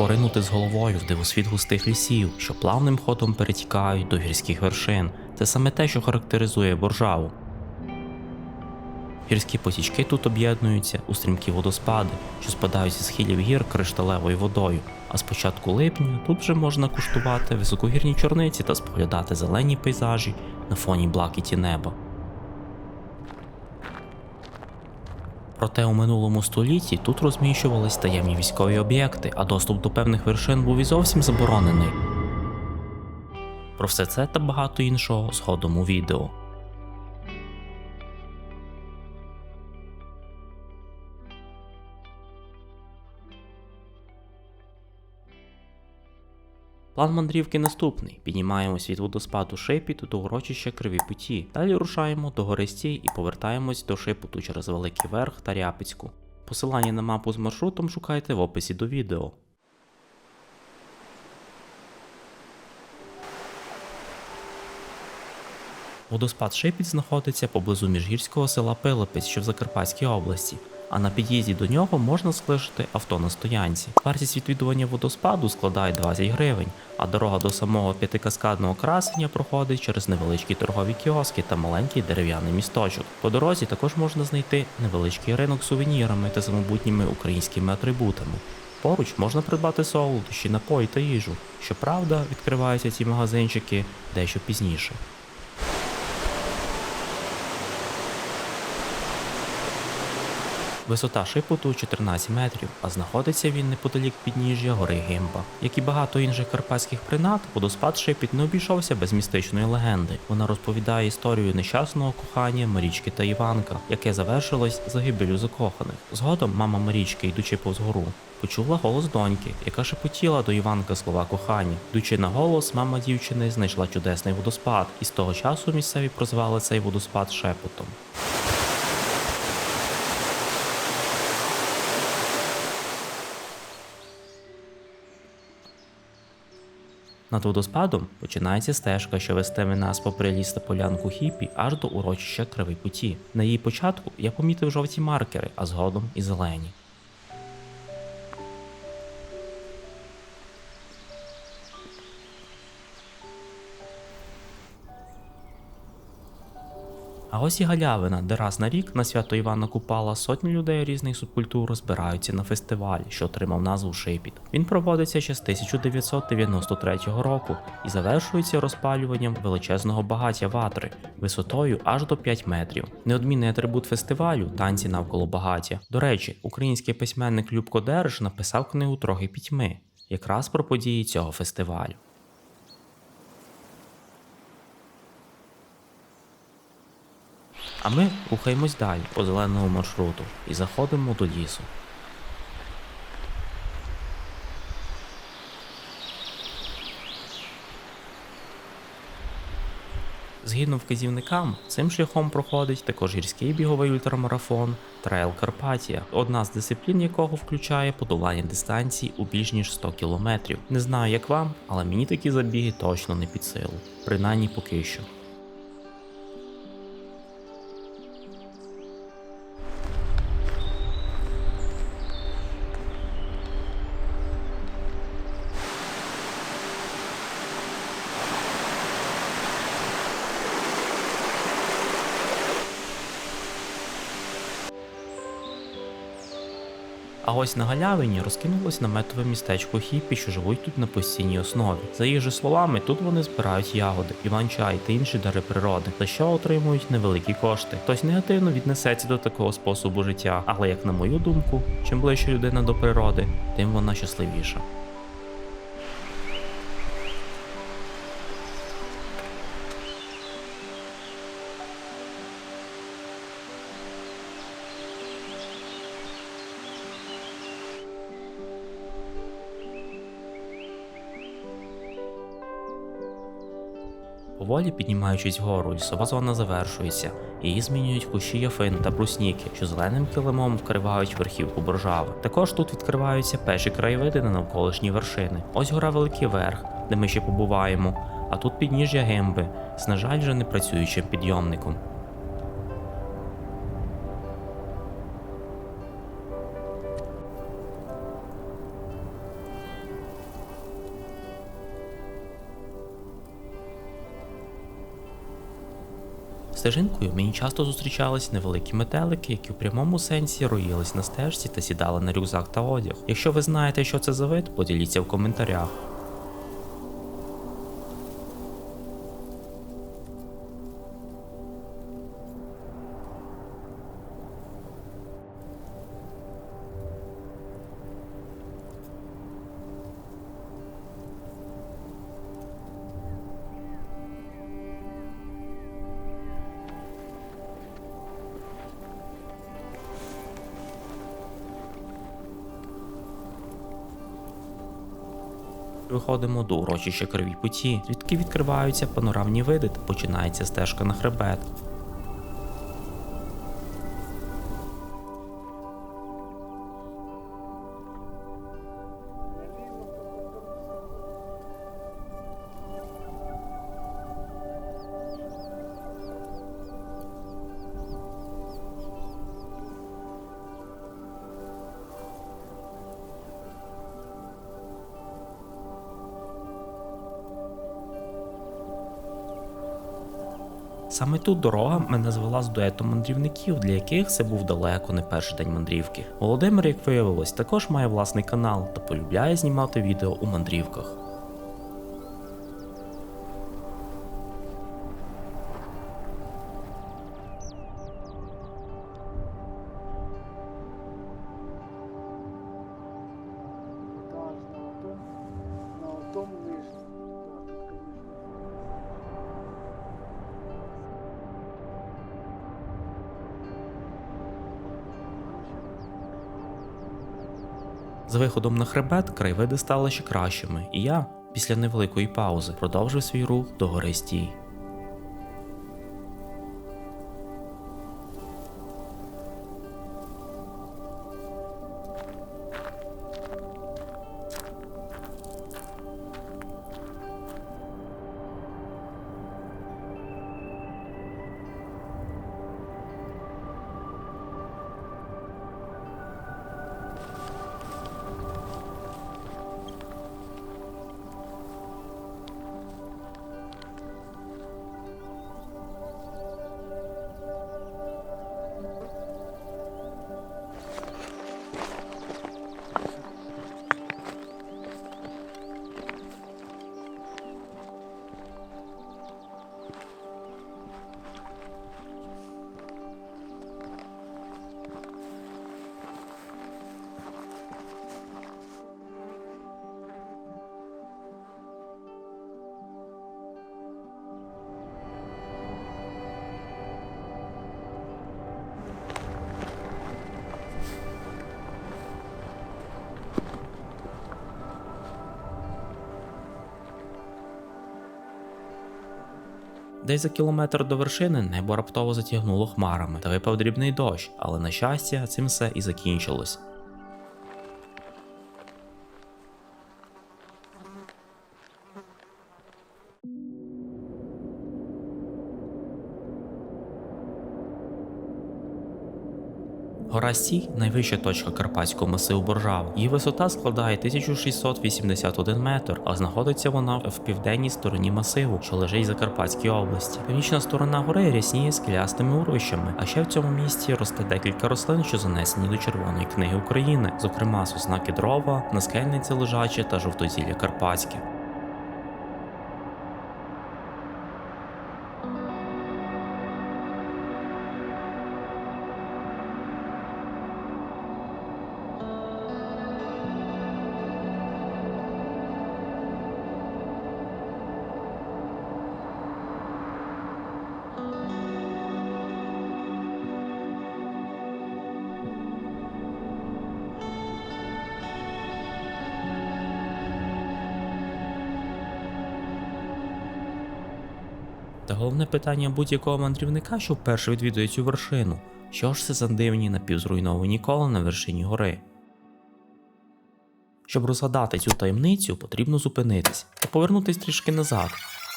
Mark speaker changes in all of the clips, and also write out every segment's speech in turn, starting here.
Speaker 1: поринути з головою в дивосвіт густих лісів, що плавним ходом перетікають до гірських вершин. Це саме те, що характеризує боржаву. Гірські потічки тут об'єднуються у стрімкі водоспади, що спадають зі схилів гір кришталевою водою. А з початку липня тут вже можна куштувати високогірні чорниці та споглядати зелені пейзажі на фоні блакиті неба. Проте у минулому столітті тут розміщувались таємні військові об'єкти, а доступ до певних вершин був і зовсім заборонений. Про все це та багато іншого згодом у відео. План мандрівки наступний: піднімаємось від водоспаду Шепіт до урочища Криві Путі. Далі рушаємо до Горестій і повертаємось до Шепоту через Великий Верх та Ряпицьку. Посилання на мапу з маршрутом шукайте в описі до відео. Водоспад Шипіт знаходиться поблизу міжгірського села Пилипець, що в Закарпатській області. А на під'їзді до нього можна склишити авто на стоянці. Вартість відвідування водоспаду складає 20 гривень, а дорога до самого п'ятикаскадного красення проходить через невеличкі торгові кіоски та маленький дерев'яний місточок. По дорозі також можна знайти невеличкий ринок сувенірами та самобутніми українськими атрибутами. Поруч можна придбати солодощі, напої та їжу. Щоправда, відкриваються ці магазинчики дещо пізніше. Висота шипоту 14 метрів, а знаходиться він неподалік підніжжя гори Гимба. Як і багато інших карпатських принад, водоспад Шипіт не обійшовся без містичної легенди. Вона розповідає історію нещасного кохання Марічки та Іванка, яке завершилось загибелю закоханих. Згодом мама Марічки, йдучи повз гору, почула голос доньки, яка шепотіла до Іванка слова кохання. Йдучи на голос, мама дівчини знайшла чудесний водоспад, і з того часу місцеві прозвали цей водоспад шепотом. Над водоспадом починається стежка, що вестиме нас попри ліс та полянку хіпі аж до урочища Кривий Путі. На її початку я помітив жовті маркери, а згодом і зелені. А ось і галявина, де раз на рік на свято Івана Купала сотні людей різних субкультур збираються на фестиваль, що отримав назву Шипіт. Він проводиться ще з 1993 року і завершується розпалюванням величезного багаття ватри висотою аж до 5 метрів. Неодмінний атрибут фестивалю танці навколо багаття. До речі, український письменник Любко Дереш написав книгу Трохи пітьми, якраз про події цього фестивалю. А ми рухаємось далі по зеленому маршруту і заходимо до лісу. Згідно вказівникам, цим шляхом проходить також гірський біговий ультрамарафон Трейл Карпатія, одна з дисциплін якого включає подолання дистанції у більш ніж 100 кілометрів. Не знаю як вам, але мені такі забіги точно не під силу, принаймні поки що. А ось на галявині розкинулось наметове містечко хіпі, що живуть тут на постійній основі. За їх же словами, тут вони збирають ягоди, іван-чай та інші дари природи, за що отримують невеликі кошти. Хтось негативно віднесеться до такого способу життя, але як на мою думку, чим ближче людина до природи, тим вона щасливіша. Поволі піднімаючись вгору, лісова зона завершується. Її змінюють кущі яфин та брусніки, що зеленим килимом вкривають верхівку боржави. Також тут відкриваються перші краєвиди на навколишні вершини. Ось гора Великий Верх, де ми ще побуваємо, а тут підніжжя гемби з, на жаль, вже не працюючим підйомником. Стежинкою мені часто зустрічались невеликі метелики, які в прямому сенсі роїлись на стежці та сідали на рюкзак та одяг. Якщо ви знаєте, що це за вид, поділіться в коментарях. Виходимо до урочища кривій путі, звідки відкриваються панорамні види та починається стежка на хребет. Саме тут дорога мене звела з дуетом мандрівників, для яких це був далеко не перший день мандрівки. Володимир, як виявилось, також має власний канал та полюбляє знімати відео у мандрівках. З виходом на хребет краєвиди стали ще кращими, і я, після невеликої паузи, продовжив свій рух до гори стій. Десь за кілометр до вершини небо раптово затягнуло хмарами та випав дрібний дощ, але на щастя, цим все і закінчилось. Гора Сій найвища точка Карпатського масиву Боржав. Її висота складає 1681 метр, а знаходиться вона в південній стороні масиву, що лежить в Закарпатській області. Північна сторона гори рясніє скелястими урощами, а ще в цьому місті росте декілька рослин, що занесені до Червоної книги України, зокрема сосна кедрова, наскельниця лежача та жовтозілля карпатське. Та головне питання будь-якого мандрівника, що вперше відвідує цю вершину. Що ж це за дивні напівзруйновані кола на вершині гори? Щоб розгадати цю таємницю, потрібно зупинитись та повернутись трішки назад,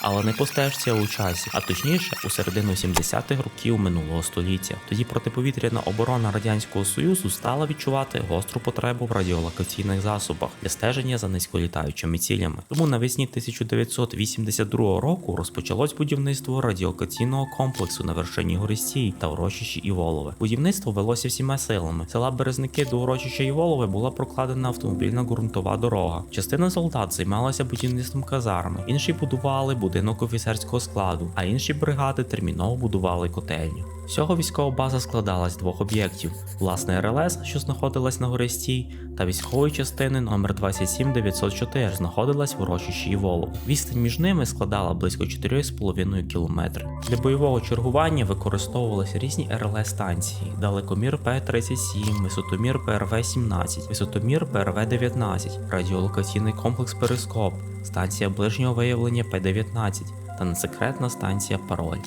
Speaker 1: але не по стежці, а у часі, а точніше у середину 70-х років минулого століття. Тоді протиповітряна оборона радянського союзу стала відчувати гостру потребу в радіолокаційних засобах для стеження за низьколітаючими цілями. Тому навесні 1982 року розпочалось будівництво радіолокаційного комплексу на вершині Горістій та урочищі Іволове. Будівництво велося всіма силами. Села Березники до урочища Іволове була прокладена автомобільна ґрунтова дорога. Частина солдат займалася будівництвом казарми, інші будували будинок офіцерського складу, а інші бригади терміново будували котельню. Всього військова база складалась з двох об'єктів: власне РЛС, що знаходилась на горестій, та військової частини номер 27904 знаходилась в урочищі Іволов. Відстань між ними складала близько 4,5 кілометри. Для бойового чергування використовувалися різні РЛС станції: далекомір П-37, висотомір ПРВ-17, висотомір ПРВ-19, радіолокаційний комплекс Перископ, станція ближнього виявлення П-19 та несекретна станція Пароль.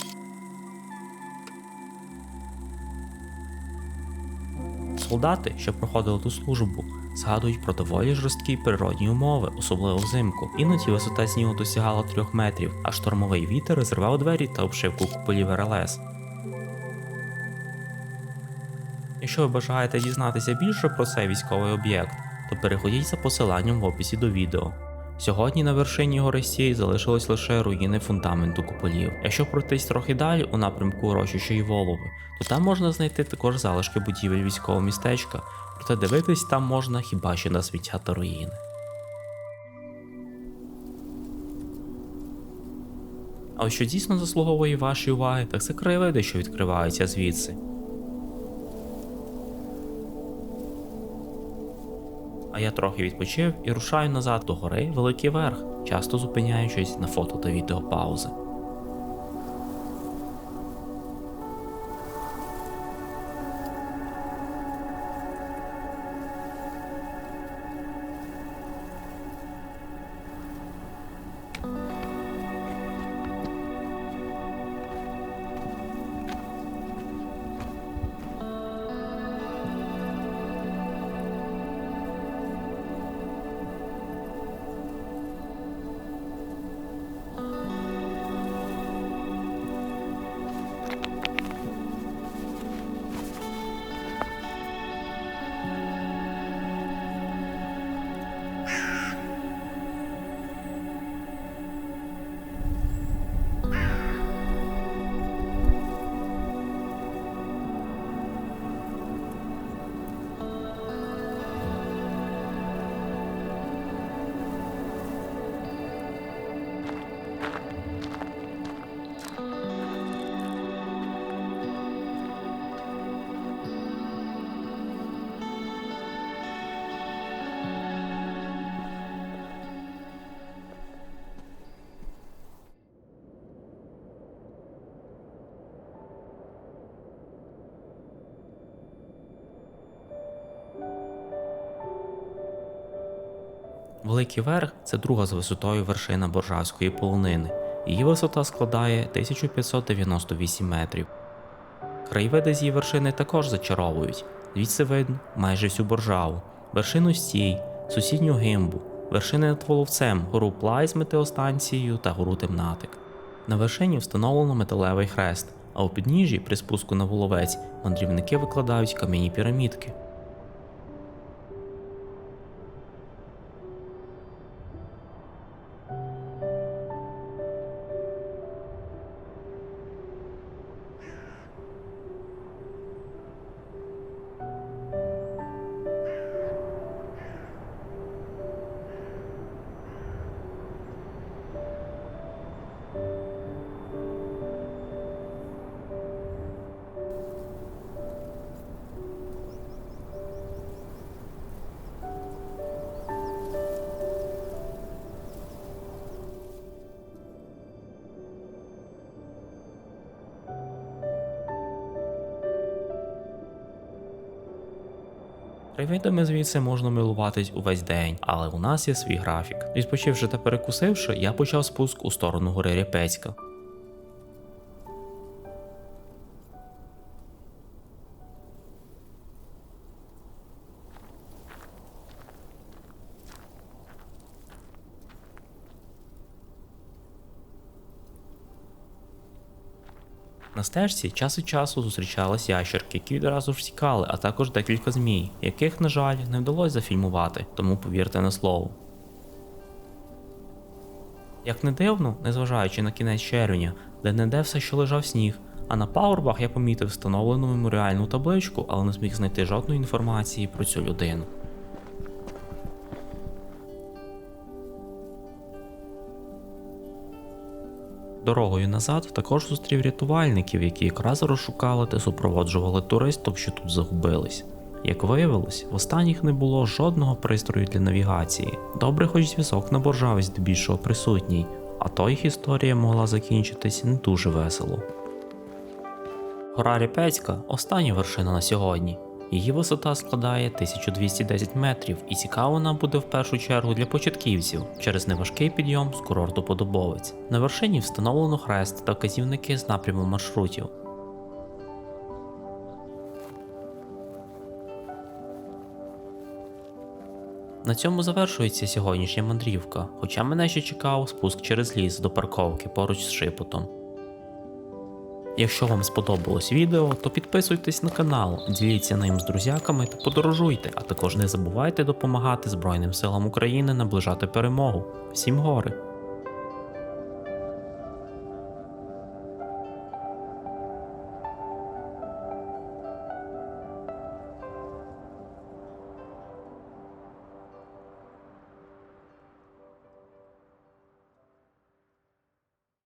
Speaker 1: Солдати, що проходили ту службу, згадують про доволі жорсткі природні умови, особливо взимку. Іноді висота снігу досягала 3 метрів, а штормовий вітер зривав двері та обшивку куполів РЛС. Якщо ви бажаєте дізнатися більше про цей військовий об'єкт, то переходіть за посиланням в описі до відео. Сьогодні на вершині Горестії залишилось лише руїни фундаменту куполів. Якщо пройтись трохи далі у напрямку урочища і Волови, то там можна знайти також залишки будівель військового містечка, проте дивитись там можна хіба що на сміття та руїни. А що дійсно заслуговує вашої уваги, так це краєвиди, що відкриваються звідси. А я трохи відпочив і рушаю назад до гори Великий Верх, часто зупиняючись на фото та відео Великий Верх це друга за висотою вершина Боржавської полонини. Її висота складає 1598 метрів. Краєвиди з її вершини також зачаровують. Звідси видно майже всю боржаву, вершину стій, сусідню гимбу, вершини над Воловцем, гору Плай з метеостанцією та гору Темнатик. На вершині встановлено металевий хрест, а у підніжжі при спуску на Воловець мандрівники викладають кам'яні пірамідки. Краєвидами звідси можна милуватись увесь день, але у нас є свій графік. Відпочивши та перекусивши, я почав спуск у сторону гори Репецька. На стежці час від часу зустрічались ящерки, які відразу ж втікали, а також декілька змій, яких, на жаль, не вдалося зафільмувати, тому повірте на слово. Як не дивно, незважаючи на кінець червня, де не де все ще лежав сніг, а на паурбах я помітив встановлену меморіальну табличку, але не зміг знайти жодної інформації про цю людину. Дорогою назад також зустрів рятувальників, які якраз розшукали та супроводжували туристів, що тут загубились. Як виявилось, в останніх не було жодного пристрою для навігації. Добре, хоч зв'язок на боржаві здебільшого присутній, а то їх історія могла закінчитись не дуже весело. Гора Ріпецька остання вершина на сьогодні. Її висота складає 1210 метрів, і цікава вона буде в першу чергу для початківців через неважкий підйом з курорту Подобовець. На вершині встановлено хрест та вказівники з напряму маршрутів. На цьому завершується сьогоднішня мандрівка, хоча мене ще чекав спуск через ліс до парковки поруч з шипотом. Якщо вам сподобалось відео, то підписуйтесь на канал, діліться ним з друзяками та подорожуйте, а також не забувайте допомагати Збройним силам України наближати перемогу. Всім гори!